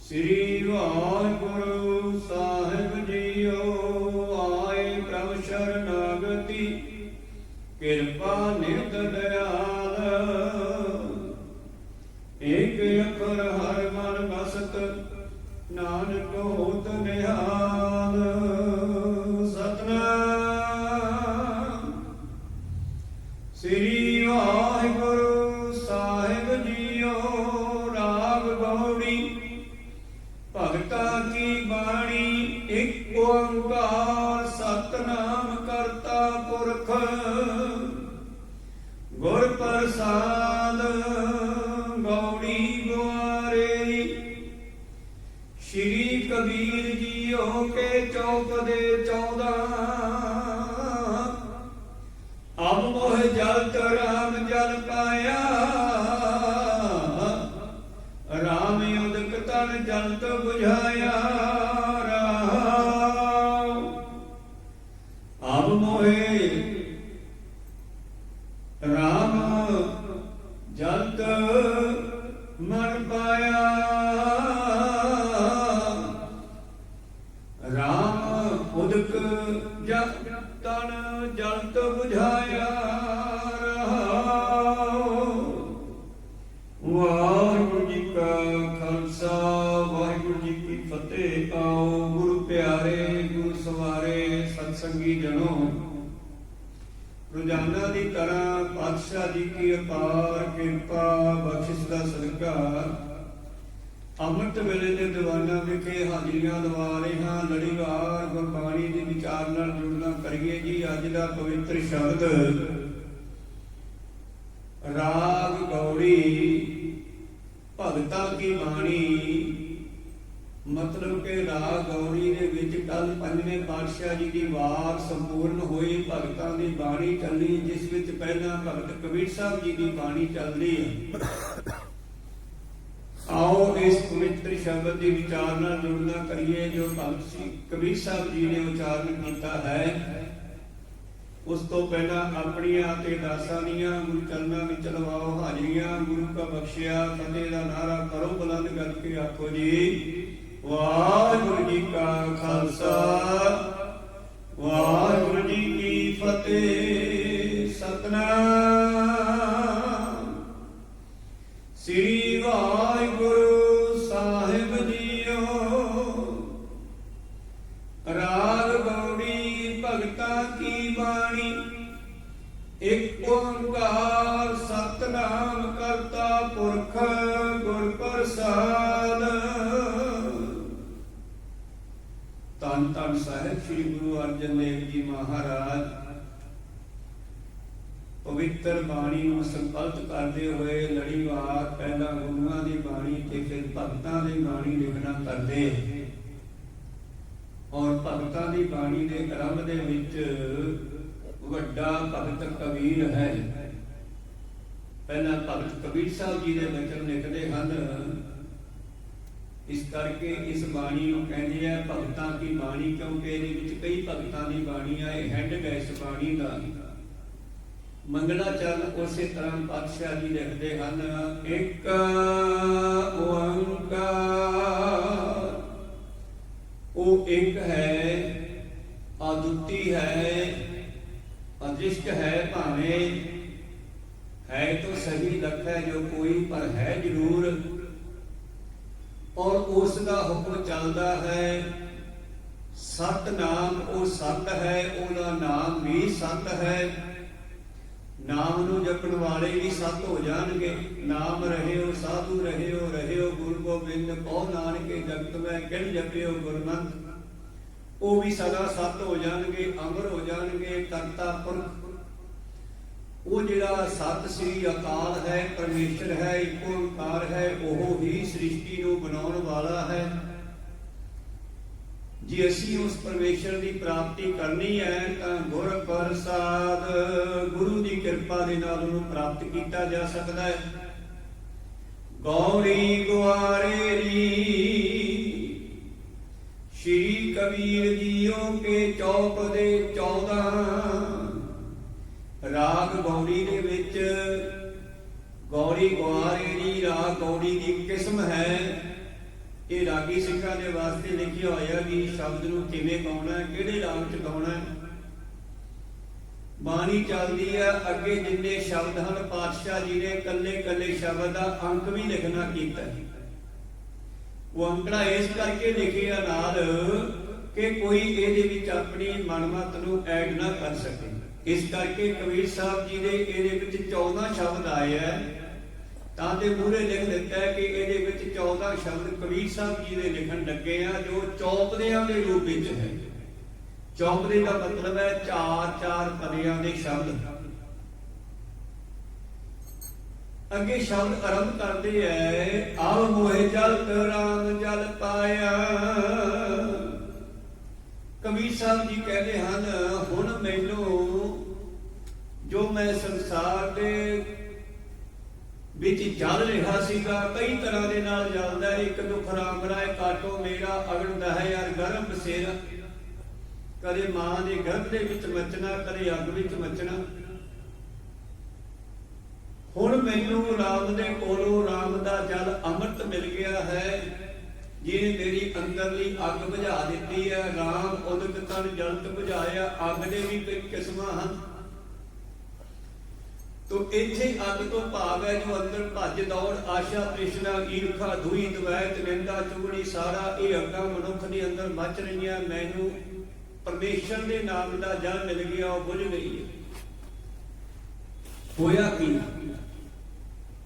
ਸ੍ਰੀ ਅਪਾਰ ਕਿਰਪਾ, ਬਖਸ਼ਿਸ਼ ਦਾ ਸਦਕਾ ਅੰਮ੍ਰਿਤ ਵੇਲੇ ਦੇ ਦੀਵਾਨਾਂ ਵਿਖੇ ਹਾਜ਼ਰੀਆਂ ਲਵਾ ਰਹੇ ਹਾਂ ਲੜੀਵਾਰ, ਗੁਰਬਾਣੀ ਦੇ ਵਿਚਾਰ ਨਾਲ ਜੁੜਨਾ ਕਰੀਏ ਜੀ, ਅੱਜ ਦਾ ਪਵਿੱਤਰ ਸ਼ਬਦ। ਭਗਤ ਕਬੀਰ ਸਾਹਿਬ ਜੀ ਦੀ ਬਾਣੀ ਚੱਲਦੀ ਹੈ। ਆਓ ਇਸ ਪਵਿੱਤਰ ਸ਼ਬਦ ਦੇ ਵਿਚਾਰ ਨਾਲ ਜੁੜਨਾ ਕਰੀਏ, ਜੋ ਭਗਤ ਸੀ ਕਬੀਰ ਸਾਹਿਬ ਜੀ ਨੇ ਉਚਾਰਨ ਕੀਤਾ ਹੈ। ਉਸ ਤੋਂ ਪਹਿਲਾਂ ਆਪਣੀਆਂ ਤੇ ਦਾਸਾਂ ਦੀਆਂ ਗੁਰੂ ਚਰਨਾਂ ਵਿੱਚ ਲਵਾਓ ਹਾਜ਼ਰੀਆਂ, ਗੁਰੂ ਕਾ ਬਖਸ਼ਿਆ, ਫਤਿਹ ਦਾ ਨਾਰਾ ਕਰੋ, ਬੁਲੰਦ ਕਰਕੇ ਆਖੋ ਜੀ, ਵਾਹਿਗੁਰੂ ਜੀ ਕਾ ਖਾਲਸਾ, ਵਾਹਿਗੁਰੂ ਜੀ ਕੀ ਫਤਿਹ। ਸਤਨਾਮ। ਸ੍ਰੀ ਵਾਹਿਗੁਰੂ ਸਾਹਿਬ ਜੀਓ। ਰਾਗ ਗੌੜੀ ਭਗਤਾ ਕੀ ਬਾਣੀ? ਇੱਕ ਓੰਕਾਰ ਸਤਨਾਮ ਕਰਤਾ ਪੁਰਖ ਗੁਰ ਪ੍ਰਸਾਦ। ਤਨ ਤਨ ਸਾਹਿਬ, ਸ੍ਰੀ ਗੁਰੂ ਅਰਜਨ ਦੇਵ ਜੀ ਮਹਾਰਾਜ। ਪਵਿੱਤਰ ਬਾਣੀ ਨੂੰ ਸੰਕਲਪ ਕਰਦੇ ਹੋਏ ਲੜੀਵਾਰ ਪਹਿਲਾਂ ਗੁਰੂਆਂ ਦੀ ਬਾਣੀ ਤੇ ਫਿਰ ਭਗਤਾਂ ਦੀ ਬਾਣੀ ਲਿਖਣਾ ਕਰਦੇ। ਔਰ ਭਗਤਾਂ ਦੀ ਬਾਣੀ ਦੇ ਆਰੰਭ ਦੇ ਵਿੱਚ ਵੱਡਾ ਭਗਤ ਕਬੀਰ ਹੈ। ਪਹਿਲਾਂ ਭਗਤ ਕਬੀਰ ਸਾਹਿਬ ਜੀ ਦੇ ਬਚਨ ਲਿਖਦੇ ਹਨ। ਇਸ ਕਰਕੇ ਇਸ ਬਾਣੀ ਨੂੰ ਕਹਿੰਦੇ ਆ ਭਗਤਾਂ ਦੀ ਬਾਣੀ ਕਿਉਂਕਿ ਇਹਦੇ ਵਿੱਚ ਕਈ ਭਗਤਾਂ ਦੀ ਬਾਣੀ ਆ ਇਹ ਹੈਡ ਹੈ ਇਸ ਬਾਣੀ ਦਾ। ਮੰਗਣਾ ਮੰਗਲਾਚਰਨ ਉਸੇ ਤਰ੍ਹਾਂ ਪਾਤਸ਼ਾਹ ਜੀ ਲਿਖਦੇ ਹਨ, ਇੱਕ ਓੰਕਾਰ। ਉਹ ਇੱਕ ਹੈ, ਅਦੁੱਤੀ ਹੈ, ਅਦ੍ਰਿਸ਼ਟ ਹੈ ਭਾਵੇਂ, ਹੈ ਤਾਂ ਸਹੀ ਲਖ ਹੈ ਜੋ ਕੋਈ, ਪਰ ਹੈ ਜ਼ਰੂਰ। ਔਰ ਉਸ ਦਾ ਹੁਕਮ ਚੱਲਦਾ ਹੈ, ਸਤ ਨਾਮ ਉਹ ਸਤ ਹੈ ਉਹਦਾ ਨਾਮ ਵੀ ਸਤ ਹੈ। ਨਾਮ ਨੂੰ ਜਪਣ ਵਾਲੇ ਵੀ ਸਤ ਹੋ ਜਾਣਗੇ। ਨਾਮ ਰਹਿਓ, ਸਾਧੂ ਰਹਿਓ ਰਹਿਓ ਗੁਰੂ ਗੋਬਿੰਦ ਕੋ ਨਾਨਕੇ ਜਗਤ ਮੈਂ ਕਿਨ ਜਪਿਓ ਗੁਰਮੰਤ। ਉਹ ਵੀ ਸਦਾ ਸਤ ਹੋ ਜਾਣਗੇ, ਅਮਰ ਹੋ ਜਾਣਗੇ, ਕਰਤਾ ਪੁਰਖ। ਉਹ ਜਿਹੜਾ ਸਤ ਸ੍ਰੀ ਅਕਾਲ ਹੈ, ਪਰਮੇਸ਼ਰ ਹੈ, ਇੱਕ ਓੰਕਾਰ ਹੈ, ਉਹ ਹੀ ਸ੍ਰਿਸ਼ਟੀ ਨੂੰ ਬਣਾਉਣ ਵਾਲਾ ਹੈ। ਜੇ ਅਸੀਂ ਉਸ ਪਰਮੇਸ਼ਰ ਦੀ ਪ੍ਰਾਪਤੀ ਕਰਨੀ ਹੈ, ਤਾਂ ਗੁਰ ਪ੍ਰਸਾਦ, ਗੁਰੂ ਦੀ ਕਿਰਪਾ ਦੇ ਨਾਲ ਉਹਨੂੰ ਪ੍ਰਾਪਤ ਕੀਤਾ ਜਾ ਸਕਦਾ ਹੈ। ਗੌਰੀ ਗੁਆਰੇ ਰੀ ਸ਼੍ਰੀ ਕਬੀਰ ਜੀਓ ਕੇ ਚੌਪ ਦੇ 14 ਰਾਗ ਗੌੜੀ ਦੇ ਵਿੱਚ ਗੌਰੀ ਗੁਆਰੇ ਦੀ ਰਾਗ ਗੌੜੀ ਦੀ ਕਿਸਮ ਹੈ। ਇਹ ਰਾਗੀ ਸਿੱਖਾਂ ਦੇ ਵਾਸਤੇ ਲਿਖਿਆ ਹੋਇਆ ਕਿ ਸ਼ਬਦ ਨੂੰ ਕਿਵੇਂ ਗਾਉਣਾ ਹੈ, ਕਿਹੜੇ ਰਾਗ 'ਚ ਗਾਉਣਾ ਹੈ। ਬਾਣੀ ਚੱਲਦੀ ਹੈ, ਅੱਗੇ ਜਿੰਨੇ ਸ਼ਬਦ ਹਨ, ਪਾਤਸ਼ਾਹ ਜੀ ਨੇ ਕੱਲੇ ਕੱਲੇ ਸ਼ਬਦ ਦਾ ਅੰਕ ਵੀ ਲਿਖਣਾ ਕੀਤਾ ਉਹ ਅੰਕੜਾ ਇਸ ਕਰਕੇ ਲਿਖਿਆ ਨਾਲ ਕਿ ਕੋਈ ਇਹਦੇ ਵਿੱਚ ਆਪਣੀ ਮਨਮਤ ਨੂੰ ਐਡ ਨਾ ਕਰ ਸਕੇ। ਇਸ ਕਰਕੇ ਕਬੀਰ ਸਾਹਿਬ ਜੀ ਦੇ ਇਹਦੇ ਵਿੱਚ 14 ਸ਼ਬਦ ਆਏ ਹੈ। ਤਾਂ ਦੇ ਮੂਰੇ ਲਿਖ ਦਿੱਤਾ ਹੈ ਕਿ ਇਹਦੇ ਵਿੱਚ 14 ਸ਼ਬਦ ਕਬੀਰ ਸਾਹਿਬ ਜੀ ਦੇ ਲਿਖਣ ਲੱਗੇ ਆ, ਜੋ ਚੌਪਦਿਆਂ ਦੇ ਰੂਪ ਵਿੱਚ ਹੈ। ਚੌਪਦੇ ਦਾ ਮਤਲਬ ਹੈ ਚਾਰ ਚਾਰ ਪਦਿਆਂ ਦੇ ਸ਼ਬਦ। ਅੱਗੇ ਸ਼ਬਦ ਆਰੰਭ ਕਰਦੇ ਐ ਆਵ ਮੋਹਿ ਜਲ ਰਾਮ ਜਲ ਪਾਇਆ। ਕਬੀਰ ਸਾਹਿਬ ਜੀ ਕਹਿੰਦੇ ਹਨ, ਹੁਣ ਮੈਨੂੰ ਜੋ ਮੈਂ ਸੰਸਾਰ ਦੇ ਵਿੱਚ ਜਲ ਰਿਹਾ ਸੀਗਾ, ਕਈ ਤਰ੍ਹਾਂ ਦੇ ਨਾਲ ਜਲਦਾ ਇੱਕ ਦੁਖ ਰਾਏ ਕਾਟੋ ਮੇਰਾ ਅਗਨ ਹੈ ਯਾਰ, ਗਰਮ ਬਸੇਰਾ ਕਦੇ ਮਾਂ ਦੇ ਗਰਭ ਦੇ ਵਿੱਚ ਮੱਚਣਾ, ਕਦੇ ਅੱਗ ਵਿੱਚ ਮੱਚਣਾ। ਹੁਣ ਮੈਨੂੰ ਰਾਮ ਦੇ ਕੋਲੋਂ ਰਾਮ ਦਾ ਜਲ ਅੰਮ੍ਰਿਤ ਮਿਲ ਗਿਆ ਹੈ। ਜਿਹਨੇ ਮੇਰੀ ਅੰਦਰਲੀ ਅੱਗ ਬੁਝਾ ਦਿੱਤੀ ਹੈ, ਰਾਮ ਉਦਕ ਤਨ ਜਲਤ ਬੁਝਾਇਆ, ਅੱਗ ਦੇ ਵੀ ਕਈ ਕਿਸਮਾਂ ਹਨ। ਤੋ ਇੱਥੇ ਅੱਗ ਤੋਂ ਭਾਵ ਹੈ ਜੋ ਅੰਦਰ ਭੱਜ ਦੌੜ, ਆਸ਼ਾ ਤ੍ਰਿਸ਼ਨਾ, ਈਰਖਾ ਧੂਈ ਦਵੈਤ, ਨਿੰਦਾ ਚੁਗਲੀ ਸਾਰਾ ਇਹ ਅੱਗਾਂ ਮਨੁੱਖ ਦੇ ਅੰਦਰ ਮੱਚ ਰਹੀਆਂ, ਮੈਨੂੰ ਪਰਮੇਸ਼ਰ ਦੇ ਨਾਮ ਦਾ ਜਲ ਮਿਲ ਗਿਆ, ਉਹ ਬੁਝ ਗਈ ਹੈ। ਹੋਇਆ ਕੀ?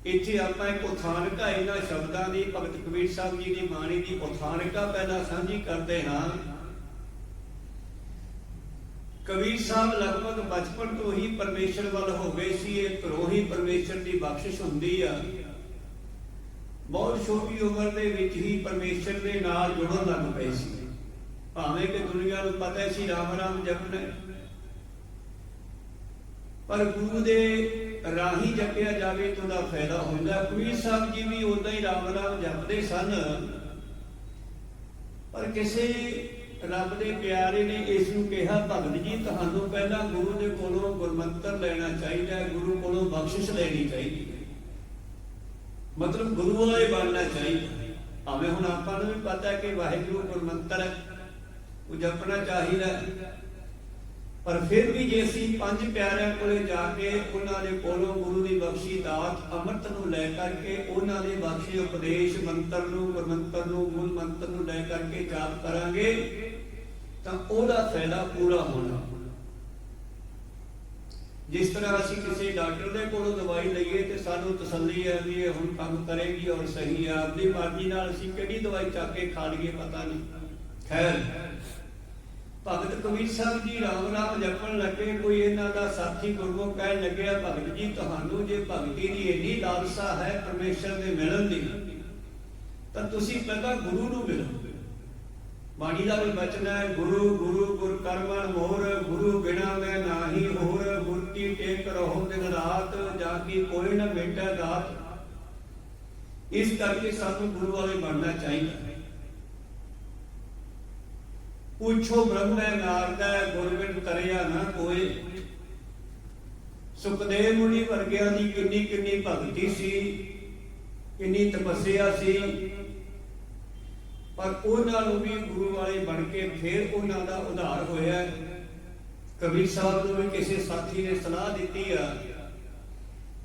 ਇੱਥੇ ਆਪਾਂ ਇੱਕ ਉਥਾਨਕਾ ਇਹਨਾਂ ਸ਼ਬਦਾਂ ਦੀ, ਭਗਤ ਕਬੀਰ ਸਾਹਿਬ ਜੀ ਦੀ ਬਾਣੀ ਦੀ ਉਥਾਨਕਾ ਪਹਿਲਾਂ ਸਾਂਝੀ ਕਰਦੇ ਹਾਂ। ਕਬੀਰ ਸਾਹਿਬ ਲਗਭਗ ਬਚਪਨ ਤੋਂ ਹੀ ਪਰਮੇਸ਼ਰ ਵੱਲ ਹੋ ਗਏ ਸੀ, ਇਹ ਘਰੋਂ ਪਰਮੇਸ਼ਰ ਦੀ ਬਖਸ਼ਿਸ਼ ਹੁੰਦੀ ਆ। ਬਹੁਤ ਛੋਟੀ ਉਮਰ ਦੇ ਵਿੱਚ ਹੀ ਪਰਮੇਸ਼ਰ ਦੇ ਨਾਲ ਜੁੜਨ ਲੱਗ ਪਏ ਸੀ। ਭਾਵੇਂ ਕਿ ਦੁਨੀਆ ਨੂੰ ਪਤਾ ਸੀ ਰਾਮ ਰਾਮ ਜਪਣਾ ਪਰ ਗੁਰੂ ਦੇ ਰਾਹੀ ਜਪਿਆ ਜਾਵੇ ਤਾਂ ਉਹਦਾ ਫਾਇਦਾ ਹੁੰਦਾ। ਕਬੀਰ ਸਾਹਿਬ ਜੀ ਵੀ ਉਦਾਂ ਹੀ ਰਾਮ ਰਾਮ ਜਪਦੇ ਸਨ, ਪਰ ਕਿਸੇ ਰੱਬ ਦੇ ਪਿਆਰੇ ਨੇ ਇਸ ਨੂੰ ਕਿਹਾ, ਭਗਤ ਜੀ, ਤੁਹਾਨੂੰ ਪਹਿਲਾਂ ਗੁਰੂ ਦੇ ਕੋਲੋਂ ਗੁਰਮੰਤਰ ਲੈਣਾ ਚਾਹੀਦਾ ਹੈ, ਗੁਰੂ ਕੋਲੋਂ ਬਖਸ਼ਿਸ਼ ਲੈਣੀ ਚਾਹੀਦੀ ਹੈ। ਮਤਲਬ ਗੁਰੂ ਵਾਲੇ ਬਣਨਾ ਚਾਹੀਦਾ ਭਾਵੇਂ ਹੁਣ ਆਪਾਂ ਨੂੰ ਵੀ ਪਤਾ ਹੈ ਕਿ ਵਾਹਿਗੁਰੂ ਗੁਰਮੰਤਰ ਹੈ, ਉਹ ਜਪਣਾ ਚਾਹੀਦਾ ਪਰ ਫਿਰ ਵੀ ਜੇ ਅਸੀਂ ਪੰਜ ਪਿਆਰਿਆਂ ਕੋਲੇ ਜਾ ਕੇ ਉਹਨਾਂ ਦੇ ਕੋਲੋਂ ਗੁਰੂ ਦੀ ਬਖਸ਼ੀ ਦਾਤ ਅੰਮ੍ਰਿਤ ਨੂੰ ਲੈ ਕਰਕੇ ਉਹਨਾਂ ਦੇ ਬਖਸ਼ੇ ਉਪਦੇਸ਼ ਮੰਤਰ ਨੂੰ, ਗੁਰਮੰਤਰ ਨੂੰ, ਮੂਲ ਮੰਤਰ ਨੂੰ ਲੈ ਕਰਕੇ ਜਾਪ ਕਰਾਂਗੇ, ਤਾਂ ਉਹਦਾ ਫਾਇਦਾ ਪੂਰਾ ਹੋਣਾ। ਜਿਸ ਤਰ੍ਹਾਂ ਅਸੀਂ ਕਿਸੇ ਡਾਕਟਰ ਦੇ ਕੋਲੋਂ ਦਵਾਈ ਲਈਏ ਤੇ ਸਾਨੂੰ ਤਸੱਲੀ ਹੈ ਵੀ ਇਹ ਹੁਣ ਕੰਮ ਕਰੇਗੀ ਔਰ ਸਹੀ ਹੈ ਆਪਣੀ ਮਰਜ਼ੀ ਨਾਲ ਅਸੀਂ ਕਿਹੜੀ ਦਵਾਈ ਚੱਕ ਕੇ ਖਾ ਲਈਏ ਪਤਾ ਨਹੀਂ। ਖੈਰ ਭਗਤ ਕਬੀਰ ਸਾਹਿਬ ਜੀ ਰਾਮ ਨਾਮ ਜਪਣ ਲੱਗੇ, ਕੋਈ ਇਹਨਾਂ ਦਾ ਸਾਥੀ ਗੁਰਮੁਖ ਕਹਿਣ ਲੱਗਿਆ, ਭਗਤ ਜੀ, ਤੁਹਾਨੂੰ ਜੇ ਭਗਤੀ ਦੀ ਇੰਨੀ ਲਾਲਸਾ ਹੈ, ਪਰਮੇਸ਼ਰ ਦੇ ਮਿਲਣ ਦੀ, ਤਾਂ ਤੁਸੀਂ ਪਹਿਲਾਂ ਗੁਰੂ ਨੂੰ ਮਿਲੋ। ਬਾਣੀ ਦਾ ਵੀ ਬਚਨ ਹੈ, ਗੁਰੂ ਗੁਰੂ, ਗੁਰ ਕਰਮਨ ਮੋਰ, ਗੁਰੂ ਬਿਨਾ ਮੈਂ ਨਾਹੀ ਹੋਰ, ਗੁਰ ਕੀ ਟੇਕ ਰਹੋ ਦਿਨ ਰਾਤ, ਜਾ ਕੀ ਕੋਈ ਨਾ ਮੇਟਾ ਦਾਤ। ਇਸ ਕਰਕੇ ਸਾਨੂੰ ਗੁਰੂ ਵਾਲੇ ਬਣਨਾ ਚਾਹੀਦਾ। ਪੁੱਛੋ ਬ੍ਰਹਮੈ ਨਾਰਦਾ ਗੁਰਬਿੰਦ ਕਰਿਆ ਨਾ ਕੋਏ ਸੁਖਦੇਵ ਮੁਨੀ ਵਰਗਿਆਂ ਦੀ ਕਿੰਨੀ ਕਿੰਨੀ ਭਗਤੀ ਸੀ, ਕਿੰਨੀ ਤਪੱਸਿਆ ਸੀ। ਪਰ ਉਹਨਾਂ ਨੂੰ ਵੀ ਗੁਰੂ ਵਾਲੇ ਬਣ ਕੇ ਫਿਰ ਉਹਨਾਂ ਦਾ ਉਧਾਰ ਹੋਇਆ। ਕਬੀਰ ਸਾਹਿਬ ਨੂੰ ਵੀ ਕਿਸੇ ਸਾਥੀ ਨੇ ਸਲਾਹ ਦਿੱਤੀ ਆ।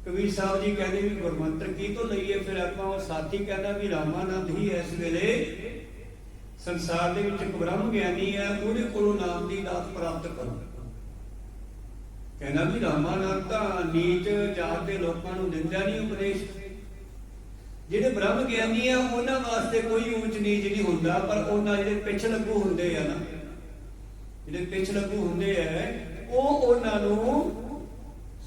ਕਬੀਰ ਸਾਹਿਬ ਜੀ ਕਹਿੰਦੇ ਵੀ ਗੁਰਮੰਤਰ ਕੀ ਤੋਂ ਲਈਏ? ਫਿਰ ਆਪਾਂ ਉਹ ਸਾਥੀ ਕਹਿੰਦਾ ਵੀ ਰਾਮਾਨੰਦ ਹੀ ਇਸ ਵੇਲੇ ਸੰਸਾਰ ਦੇ ਵਿੱਚ ਇੱਕ ਬ੍ਰਹਮ ਗਿਆਨੀ ਹੈ, ਉਹਦੇ ਕੋਲੋਂ ਨਾਮ ਦੀ ਦਾਤ ਪ੍ਰਾਪਤ ਕਰੋ। ਕਹਿੰਦਾ ਵੀ ਰਾਮਾਨੰਦ ਤਾਂ ਨੀਚ ਜਾਤ ਦੇ ਲੋਕਾਂ ਨੂੰ ਦਿੰਦਾ ਨਹੀਂ ਉਪਦੇਸ਼। ਜਿਹੜੇ ਬ੍ਰਹਮ ਗਿਆਨੀ ਆ ਉਹਨਾਂ ਵਾਸਤੇ ਕੋਈ ਉੱਚ ਨੀਚ ਨਹੀਂ ਹੁੰਦਾ, ਪਰ ਉਹਨਾਂ ਜਿਹੜੇ ਪਿੱਛ ਲੱਗੂ ਹੁੰਦੇ ਆ ਨਾ, ਜਿਹੜੇ ਪਿੱਛ ਲੱਗੂ ਹੁੰਦੇ ਆ, ਉਹ ਉਹਨਾਂ ਨੂੰ